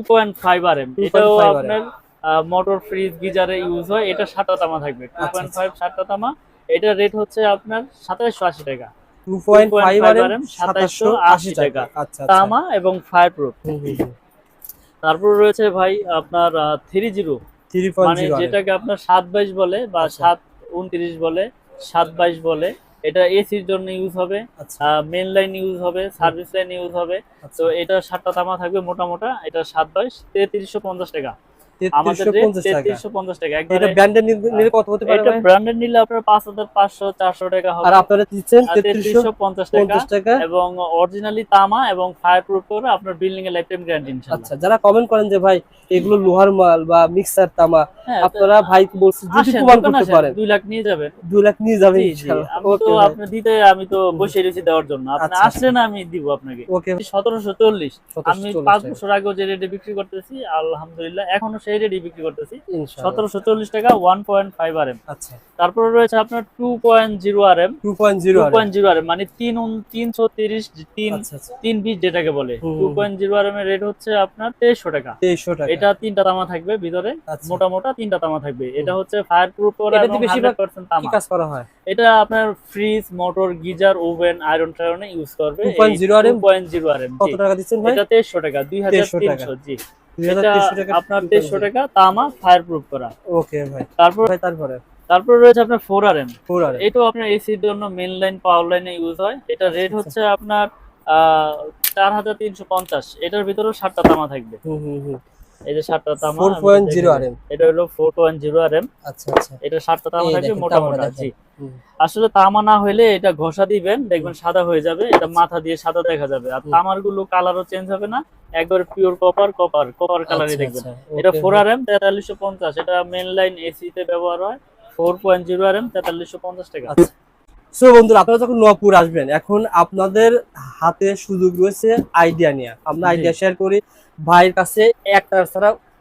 2.5 এটাও আপনার motor fridge গিজারে use হয় এটা সাতটা তামা থাকবে টু আচ্ছা, পয়েন্ট ফাইভ সাতটা তামা। এটা রেট হচ্ছে আপনার সাতাশশো আশি টাকা। টু পয়েন্ট 2.5 এম আশি 2780 টাকা। আচ্ছা আচ্ছা। তামা এবং ফায়ার প্রুফ হুম হুম হুম। তারপর রয়েছে ভাই আপনার থ্রি জিরো থ্রি পয়েন্ট মানে যেটাকে আপনার সাত বাইশ বলে বা আচ্ছা। সাত উনত্রিশ বলে সাত বাইশ বলে এটা এসির জন্য ইউজ হবে। মেন লাইন ইউজ হবে সার্ভিস লাইন ইউজ হবে। আচ্ছা। তো এটা সাতটা তামা থাকবে মোটা মোটা এটা সাত বাইশ তেত্রিশশো পঞ্চাশ টাকা। আমাদের তেত্রিশশো রেট পঞ্চাশ টাকা। তেত্রিশশো পঞ্চাশ টাকা। এটা একবারে ব্র্যান্ডের নিলে কত হতে পারে এটা ভাই? ব্র্যান্ডেড নিলে আপনার পাঁচ হাজার পাঁচশো চারশো টাকা হবে। আর আপনারা দিচ্ছেন আর তেত্রিশশো 3350 টাকা পঞ্চাশ টাকা। এবং অরিজিনালি তামা এবং ফায়ার প্রুফ করে আপনার বিল্ডিং এর লাইফ টাইম গ্যারান্টি আচ্ছা যারা কমেন্ট করেন যে ভাই এগুলো লোহার মাল বা মিক্সার তামা হ্যাঁ, আপনারা ভাই বলছেন যদি প্রমাণ করতে পারেন। দুই লাখ নিয়ে যাবেন দুই লাখ নিয়ে যাবেন ইনশাআল্লাহ। তো আপনি দিতে আমি তো বসে রয়েছি দেওয়ার জন্য। আপনি আচ্ছা, আসলে না আমি দিব আপনাকে। ওকে সতেরোশো চল্লিশ। আমি 1740 পাঁচ বছর আগেও যে রেটে বিক্রি করতেছি আলহামদুলিল্লাহ এখনও সেই বিক্রি করতেছি। সতেরোশো চল্লিশ টাকা one point five R M আচ্ছা। তারপরে রয়েছে আপনার two point zero R M 2.0 two R point zero R M মানে তিন তিনশো তিরিশ তিন আচ্ছা আচ্ছা। তিন বিশ যেটাকে বলে। Two point zero R M এর রেট হচ্ছে আপনার তেইশশো টাকা। 2300 টাকা। এটা তিনটা তামা থাকবে ভিতরে মোটা মোটা তিনটা তামা থাকবে। এটা হচ্ছে ফায়ার প্রুফ কাজ করা হয়? এটা আপনার fridge motor geyser oven iron টায়রনে use করবে। 2.0 RM? Point zero R M কত টাকা দিচ্ছেন ভাই? এটা তেইশশো টাকা দুই হাজার 2300 টাকা। তিনশো জি। এটা 2300 টাকা আপনার তেইশশো টাকা তামা ফায়ার প্রুফ করা। ওকে ভাই। তারপর ভাই তারপরে? তারপর রয়েছে আপনার four R M four R এটাও আপনার এসির জন্য মেন লাইন পাওয়ার লাইনে ইউজ হয়। এটা রেট আচ্ছা। হচ্ছে আপনার চার হাজার তিনশো পঞ্চাশ। এটার ভিতরেও সাতটা তামা থাকবে। হুম হুম হুম। এই যে সাতটা তামা 4.0 RM এটা হলো four point zero R M আচ্ছা আচ্ছা। এটা সাতটা তামা থাকবে মোটা মোটা জি। আসলে তামা না হলে এটা ঘষা দিবেন দেখবেন সাদা হয়ে যাবে এটা মাথা দিয়ে সাদা দেখা যাবে। আর। তামারগুলো কালারও চেঞ্জ হবে না একবার পিওর কপার কপার কপার কালারই দেখবেন। এটা okay ফোর ভাই। আর এম তেতাল্লিশশো পঞ্চাশ। এটা মেন লাইন এসি তে ব্যবহার হয় four point zero R M তেতাল্লিশশো পঞ্চাশ টাকা। আচ্ছা। সো বন্ধুরা আপনারা যখন নপুর আসবেন এখন আপনাদের হাতে সুযোগ রয়েছে আইডিয়া নিয়ে। আমরা আইডিয়া শেয়ার করি ভাইয়ের কাছে একটা ছাড়া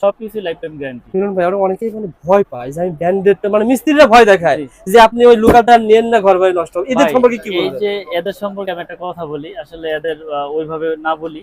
সবকিছু লাইফ টাইম গ্যারান্টি মিলন ভাই অনেকেই মানে ভয় পায় যে আমি ব্র্যান্ডেডটা মানে মিস্ত্রিরা ভয় দেখায় যে আপনি ওই লোকালটা নেন না ঘর বাড়ি নষ্ট। হবে। এদের সম্পর্কে কি এই যে এদের সম্পর্কে আমি একটা কথা বলি আসলে এদের ওইভাবে না বলি।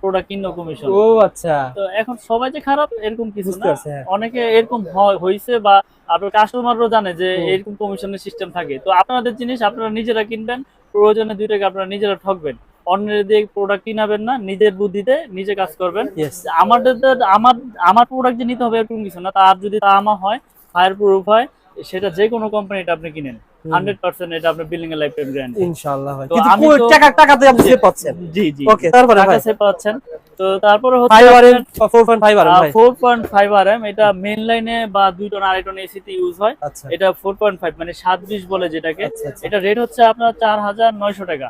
প্রোডাক্ট কিনো কমিশন ও আচ্ছা। তো এখন সবাই যে খারাপ এরকম কিছু না। হ্যাঁ। অনেকে এরকম বা আপনার কাস্টমারও জানে যে এরকম কমিশনের সিস্টেম থাকে। তো আপনাদের জিনিস আপনারা নিজেরা কিনবেন প্রয়োজনে দুই টাকা আপনারা নিজেরা ঠকবেন। অন্যের দিয়ে প্রোডাক্ট কিনাবেন না নিজের বুদ্ধিতে নিজে কাজ করবেন। আমাদের তো- আমার আমার প্রোডাক্ট যে নিতে হবে এরকম কিছু না। তার যদি তা আমার হয় ফায়ার প্রুফ হয় সেটা যে কোনো কোম্পানিটা আপনি কিনেন। হান্ড্রেড পার্সেন্ট এটা আপনার বিল্ডিং এর লাইফ টাইম গ্যারান্টি ইনশাআল্লাহ ভাই। তো কিন্তু আমি টাকা টাকাতে আপনি সেভ পাচ্ছেন। জি জি ওকে তারপরে পাচ্ছেন। তো তারপরে হচ্ছে এটা মেন লাইনে বা টন আড়াই টন এসিতে ইউজ হয়। আচ্ছা। এটা ফোর পয়েন্ট ফাইভ মানে সাত বিশ বলে যেটাকে। আচ্ছা আচ্ছা। এটা রেট হচ্ছে আপনার চার হাজার নয়শো টাকা।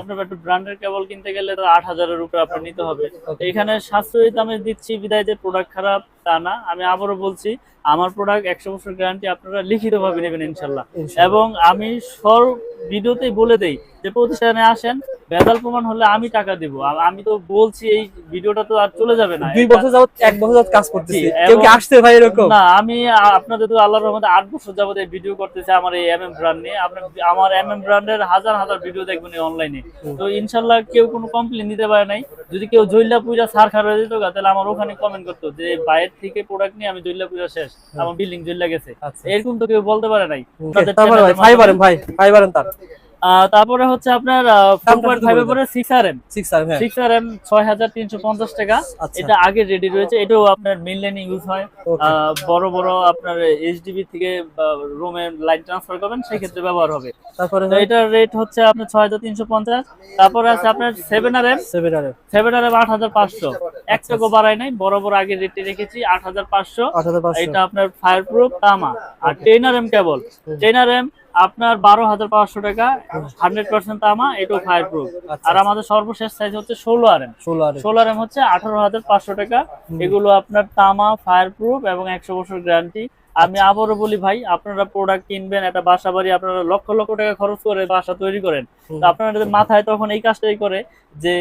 আপনার একটু ব্র্যান্ডের কেবল কিনতে গেলে তো আট হাজারের উপরে আপনার নিতে হবে। এখানে সাশ্রয়ী দামে দিচ্ছি বিদায় যে প্রোডাক্ট খারাপ তা না আমি আবারও বলছি আমার প্রোডাক্ট একশো বছর গ্যারান্টি আপনারা লিখিতভাবে নেবেন ইনশাল্লাহ। এবং আমি সব ভিডিওতেই বলে দেই যে প্রতিষ্ঠানে আসেন ভেজাল প্রমাণ হলে আমি টাকা দিব। আমি তো বলছি এই ভিডিওটা তো আর চলে যাবে না। দুই বছর যাবত এক বছর যাবত কাজ করতেছি। কেউ কি আসছে ভাই এরকম? না আমি আপনাদের তো আল্লাহর রহমতে আট বছর যাবত এই ভিডিও করতেছি আমার এই এম এম ব্র্যান্ড নিয়ে। আপনার আমার এম এম ব্র্যান্ডের হাজার হাজার ভিডিও দেখবেন অনলাইনে তো ইনশাল্লাহ কেউ কোনো কমপ্লেন দিতে পারে নাই। যদি কেউ জৈলা পূজা সার খারাপ দিত তাহলে আমার ওখানে কমেন্ট করতো যে বাইরের থেকে প্রোডাক্ট নিয়ে আমি জৈলা পূজা শেষ। আমার বিল্ডিং গেছে। আচ্ছা। এরকম তো কেউ বলতে পারে নাই। ভাই তার। তারপরে হচ্ছে আপনার six R M six R R M ছয় হাজার তিনশো পঞ্চাশ টাকা। আচ্ছা। এটা আগে রেডি রয়েছে। এটাও আপনার মেন লাইনে ইউজ হয়। বড় বড় আপনার এইচডিবি থেকে রুমে লাইন ট্রান্সফার করবেন সেই ক্ষেত্রে ব্যবহার হবে। তারপরে এটার রেট হচ্ছে আপনার ছয় হাজার তিনশো পঞ্চাশ। তারপরে আছে আপনার সেভেন আর এম সেভেন আরেন সেভেন আর এম আট হাজার পাঁচশো। এক টাকা বাড়ায় নাই বরাবর আগে রেটে রেখেছি আট হাজার পাঁচশো। এটা আপনার ফায়ার প্রুফ তামা। আর ten R M cable ten R M আপনার বারো হাজার পাঁচশো টাকা হান্ড্রেড পার্সেন্ট তামা এটাও ফায়ার প্রুফ আচ্ছা, আর আমাদের সর্বশেষ সাইজ হচ্ছে ষোলো আর এম ষোলো ষোলো আর এম হচ্ছে আঠারো হাজার পাঁচশো টাকা। এগুলো আপনার তামা ফায়ার প্রুফ এবং একশো বছর গ্যারান্টি আমি আবারও বলি ভাই আপনারা প্রোডাক্ট কিনবেন একটা বাসা বাড়ি আপনারা লক্ষ লক্ষ টাকা খরচ করে বাসা তৈরি করেন। তো আপনাদের মাথায় তখন এই কাজটাই করে যে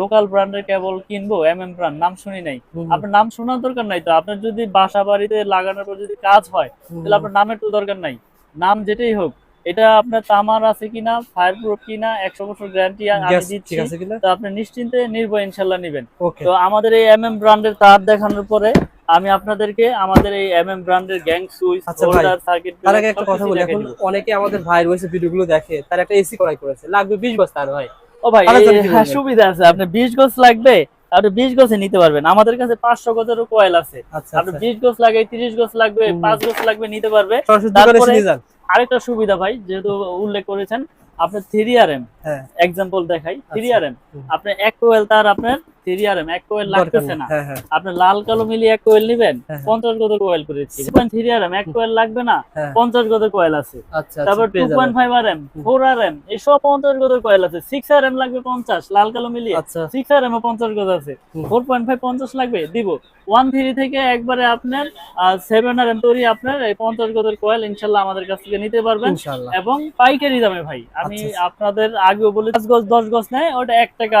লোকাল ব্র্যান্ডের কেবল কিনবো এম এম ব্র্যান্ড নাম শুনি নাই। আপনার নাম শোনার দরকার নাই তো? আপনার যদি বাসা বাড়িতে লাগানোর পর যদি কাজ হয় তাহলে আপনার নামের তো দরকার নাই। নাম যেটাই হোক এটা আপনার তামার আছে কিনা ফায়ার প্রুফ কিনা একশো বছর গ্যারান্টি আমি দিচ্ছি তো আপনি নিশ্চিন্তে নির্ভয় ইনশাল্লাহ নিবেন। তো আমাদের এই এম এম ব্র্যান্ডের তার দেখানোর পরে আমি আপনাদেরকে আমাদের এই এম এম ব্র্যান্ডের গ্যাং সুইচ হোল্ডার সার্কিট তার আগে একটা কথা বলি এখন অনেকে আমাদের ভাইয়ের ওয়েসে ভিডিওগুলো দেখে তার একটা এসি করাই করেছে লাগবে বিশ বছর তার ভাই। ও ভাই হ্যাঁ, সুবিধা আছে আপনি 20 গজ লাগবে আপনি 20 গজে নিতে পারবেন। আমাদের কাছে 500 গজেরও কয়েল আছে। আচ্ছা আপনি আচ্ছা 20 গজ লাগে 30 গজ লাগবে হুম। 5 গজ লাগবে নিতে পারবে। তারপরে- আরেকটা সুবিধা ভাই যেহেতু উল্লেখ করেছেন আপনি আপনার 3RM হ্যাঁ। এক্সাম্পল দেখাই থ্রি আর এম আপনি এক কোয়েল তার আপনার 3RM এক কোয়েল লাগতেছে না। হ্যাঁ হ্যাঁ। আপনি লাল কালো মিলিয়ে এক কোয়েল নেবেন হ্যাঁ। 50 গজের কোয়েল করেছি 3RM এক কোয়েল লাগবে না 50 গজের কোয়েল আছে। আচ্ছা তারপর আচ্ছা two point five R M four R M এসব পঞ্চাশ গজের কয়েল আছে। সিক্স আর এম লাগবে পঞ্চাশ লাল কালো মিলিয়ে। সিক্স আর এম পঞ্চাশ গজ আছে। ফোর পয়েন্ট ফাইভ পঞ্চাশ লাগবে দিব। ওয়ান থ্রি থেকে একবারে আপনার সেভেন আর এম তৈরি আপনার এই পঞ্চাশ গজের কয়েল ইনশাল্লাহ আমাদের কাছ থেকে নিতে পারবেন। এবং পাইকারি দামে ভাই আমি আচ্ছা, আপনাদের আগেও বলে পাঁচ গজ দশ গজ নেয় ওটা এক টাকা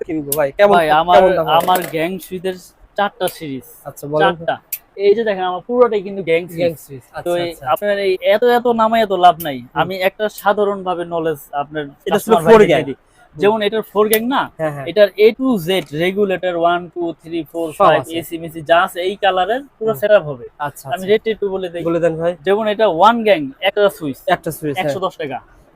তো কিনবো ভাই। কেমন আমার গ্যাং সুইদের চারটা সিরিজ আচ্ছা চারটা। এই যে দেখেন আমার পুরোটাই কিন্তু গ্যাং তো আচ্ছা আচ্ছা। আপনার এই এত এত নামাই এত লাভ নাই। আমি একটা সাধারণ ভাবে নলেজ আপনার এটা। যেমন এটার ফোর গ্যাং না হ্যাঁ হ্যাঁ। এটার A to Z regulator one two three four five. AC Messi যা আছে এই কালারের পুরো। সেট হবে। আচ্ছা আমি আচ্ছা। রেট একটু বলে দিই। বলে দেন ভাই। যেমন এটা ওয়ান গ্যাং একটা সুইচ একটা সুইচ একশো দশ টাকা।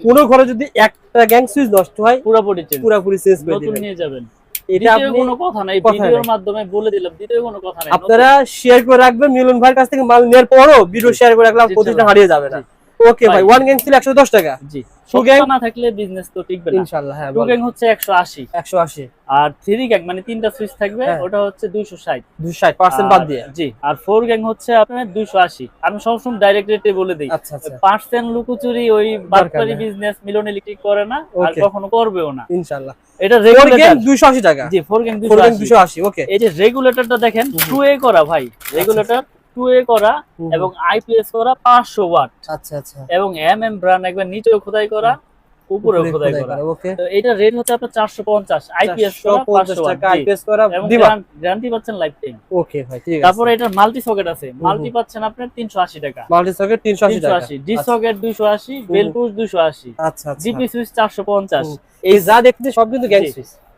কোন ঘরে যদি একটা গ্যাং সুইচ নষ্ট হয় পুরোপুরি চেঞ্জ পুরোপুরি চেঞ্জ করে নতুন দিবেন। নিয়ে যাবেন। এটা কোনো কথা নাই ভিডিওর মাধ্যমে বলে দিলাম দ্বিতীয় কোনো কথা নাই। আপনারা শেয়ার করে রাখবেন মিলন ভাইয়ের কাছ থেকে মাল নেওয়ার পরও ভিডিও শেয়ার করে রাখলাম প্রতিটা হারিয়ে যাবে না। ওকে ভাই। ওয়ান গ্যাং ছিল একশো দশ টাকা। জি? না থাকলে বিজনেস তো টিকবে না। ইনশাল্লাহ হ্যাঁ টু গ্যাং হচ্ছে একশো আশি। একশো আশি। আর থ্রি গ্যাং মানে তিনটা সুইচ থাকবে হ্যাঁ। ওটা হচ্ছে দুইশো ষাট। দুশো ষাট পার্সেন্ট বাদ দিয়ে। জি আর ফোর গ্যাং হচ্ছে আপনার দুইশো আশি। আমি সবসময় ডাইরেক্ট রেটে বলে দিই। আচ্ছা আচ্ছা। পার্সেন্ট লুকোচুরি ওই বিজনেস মিলন ইলেকট্রিক করে না আর কখনো করবেও না। এটা ফোর রেগুলেটর টাকা। জি গ্যাং ওকে এই যে রেগুলেটরটা দেখেন টু এ করা ভাই। রেগুলেটর টু এ করা এবং আইপিএস করা পাঁচশো ওয়াট আচ্ছা আচ্ছা। এবং এম এম ব্র্যান্ড একবার নিচেও খোদাই করা উপরে খোদাই করা। ওকে। তো এটা রেট হচ্ছে আপনার চারশো পঞ্চাশ আইপিএস করা 450 টাকা আইপিএস করা দিবা। গ্যারান্টি পাচ্ছেন লাইফ টাইম ওকে ভাই ঠিক আছে। তারপরে এটা মাল্টি সকেট আছে। মাল্টি পাচ্ছেন আপনার তিনশো আশি টাকা। মাল্টি সকেট 380 তিনশো টাকা। আশি ডি সকেট দুইশো আশি বেল পুশ দুইশো আশি। আচ্ছা জিপি সুইচ চারশো পঞ্চাশ। হুম। এই যা দেখতে সব কিন্তু gang switch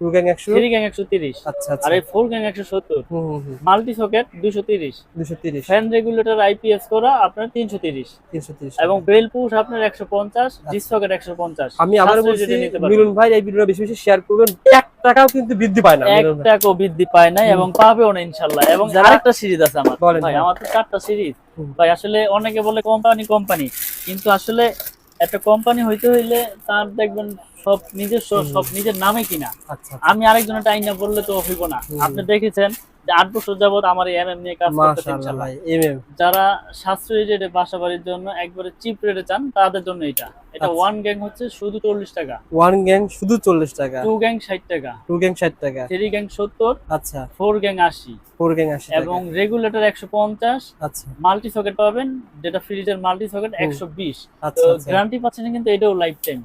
to gang 100 three gang একশো তিরিশ। আচ্ছা আচ্ছা। আর এই ফোর গ্যাং একশো সত্তর। হুম হুম হুম। মাল্টি সকেট দুশো তিরিশ। 230 ফ্যান রেগুলেটর আইপিএস করা আপনার তিনশো তিরিশ। 330 এবং বেল পুশ আপনার ডিস সকেট আমি আবার বলছি মিলন ভাই এই ভিডিওটা বেশি বেশি শেয়ার করবেন। এক টাকাও কিন্তু বৃদ্ধি পায় না এক টাকাও বৃদ্ধি পায় নাই এবং পাবেও না ইনশাল্লাহ। এবং আরেকটা সিরিজ আছে আমার। ভাই। আমার তো চারটা সিরিজ ভাই আসলে অনেকে বলে কোম্পানি কোম্পানি কিন্তু আসলে একটা কোম্পানি হইতে হইলে তার দেখবেন সব নিজস্ব সব নিজের নামে কিনা। আচ্ছা। আমি আরেকজনের টাইম না বললে তো হইব না। আপনি দেখেছেন যে আট বছর যাবত আমার এই এমএম নিয়ে কাজ যারা সাশ্রয়ী রেটে বাসা বাড়ির জন্য একবারে চিপ রেটে চান তাদের জন্য এটা। এটা আচ্ছা। ওয়ান গ্যাং হচ্ছে শুধু চল্লিশ টাকা। ওয়ান গ্যাং শুধু 40 টাকা। টু গ্যাং ষাট টাকা। টু গ্যাং 60 টাকা। থ্রি গ্যাং সত্তর আচ্ছা। ফোর গ্যাং আশি। ফোর গ্যাং 80 এবং রেগুলেটর একশো পঞ্চাশ। আচ্ছা। মাল্টি সকেট পাবেন যেটা ফ্রিজের মাল্টি সকেট একশো বিশ। আচ্ছা আচ্ছা। গ্যারান্টি পাচ্ছেন কিন্তু এটাও লাইফ টাইম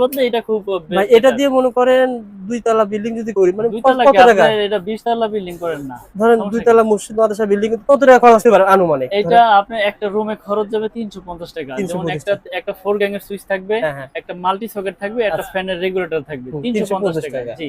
বদলে এটা খুব ভাই এটা দিয়ে মনে করেন দুই তলা বিল্ডিং যদি করি মানে কত টাকা? এটা বিশ তলা বিল্ডিং করেন না। ধরেন সমস্যা দুই কি? তলা মসজিদ মাদ্রাসা বিল্ডিং কত টাকা খরচ হতে পারে আনুমানিক? এটা আপনি একটা রুমে খরচ যাবে তিনশো পঞ্চাশ টাকা। যেমন একটা একটা ফোর গ্যাং এর সুইচ থাকবে হ্যাঁ হ্যাঁ। একটা মাল্টি সকেট থাকবে একটা আচ্ছা। ফ্যানের রেগুলেটর থাকবে তিনশো পঞ্চাশ 350 টাকা। টাকা। জি।